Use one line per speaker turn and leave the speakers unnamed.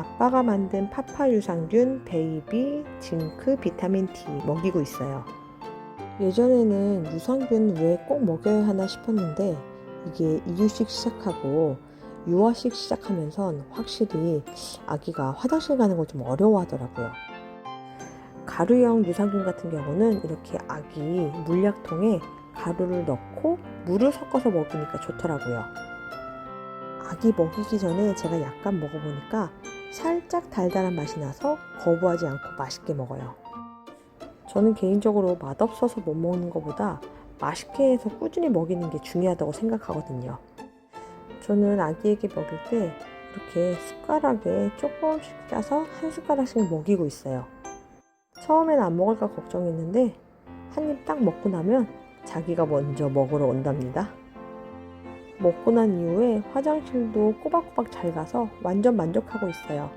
아빠가 만든 파파 유산균, 베이비, 징크, 비타민 D 먹이고 있어요. 예전에는 유산균 왜 꼭 먹여야 하나 싶었는데 이게 이유식 시작하고 유아식 시작하면선 확실히 아기가 화장실 가는 걸 좀 어려워하더라고요. 가루형 유산균 같은 경우는 이렇게 아기 물약통에 가루를 넣고 물을 섞어서 먹이니까 좋더라고요. 아기 먹이기 전에 제가 약간 먹어보니까 살짝 달달한 맛이 나서 거부하지 않고 맛있게 먹어요. 저는 개인적으로 맛없어서 못 먹는 것보다 맛있게 해서 꾸준히 먹이는 게 중요하다고 생각하거든요. 저는 아기에게 먹일 때 이렇게 숟가락에 조금씩 짜서 한 숟가락씩 먹이고 있어요. 처음엔 안 먹을까 걱정했는데 한 입 딱 먹고 나면 자기가 먼저 먹으러 온답니다. 먹고 난 이후에 화장실도 꼬박꼬박 잘 가서 완전 만족하고 있어요.